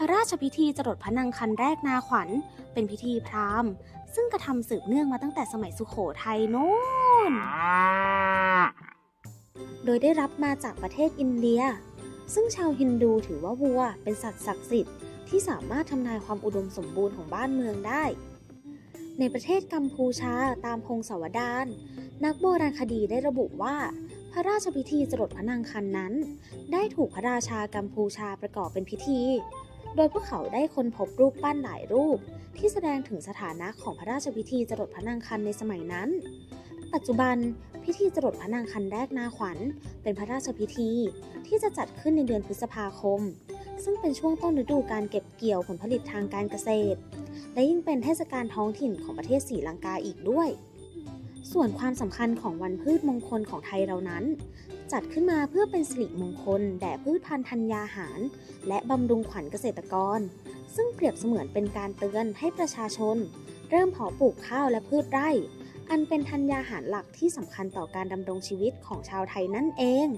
พระราชพิธีจรดพระนางคันแรกนาขวัญ เป็นพิธีพราหมณ์ ซึ่งกระทำสืบเนื่องมาตั้งแต่สมัยสุโขทัยโน้น โดยได้รับมาจากประเทศอินเดีย ซึ่งชาวฮินดูถือว่าวัวเป็นสัตว์ศักดิ์สิทธิ์ที่สามารถทำนายความอุดมสมบูรณ์ของบ้านเมืองได้ ในประเทศกัมพูชาตามพงศาวดารนักโบราณคดีได้ระบุว่า พระราชพิธีจรดพระนางคันนั้น ได้ถูกพระราชากัมพูชาประกอบเป็นพิธี โดยพวกเขาได้ค้นพบรูปปั้นหลายรูป ที่แสดงถึงสถานะของพระราชพิธีจรดพระนางคันในสมัยนั้น ปัจจุบันพิธีจรดพระนางคันแรกนาขวัญ เป็นพระราชพิธีที่จะจัดขึ้นในเดือนพฤษภาคม ซึ่งเป็นช่วงต้นฤดูการเก็บเกี่ยวผลผลิตทางการเกษตร และยิ่งเป็นเทศกาลท้องถิ่นของประเทศศรีลังกาอีกด้วย ส่วนความสำคัญของวันพืชมงคลของไทยเรานั้น จัดขึ้นมาเพื่อเป็นสิริมงคลแด่พืชพันธุ์ธัญญาหาร และบำรุงขวัญเกษตรกร ซึ่งเปรียบเสมือนเป็นการเตือนให้ประชาชน เริ่มเพาะปลูกข้าวและพืชไร่ อันเป็นธัญญาหารหลักที่สำคัญต่อการดำรงชีวิตของชาวไทยนั่นเอง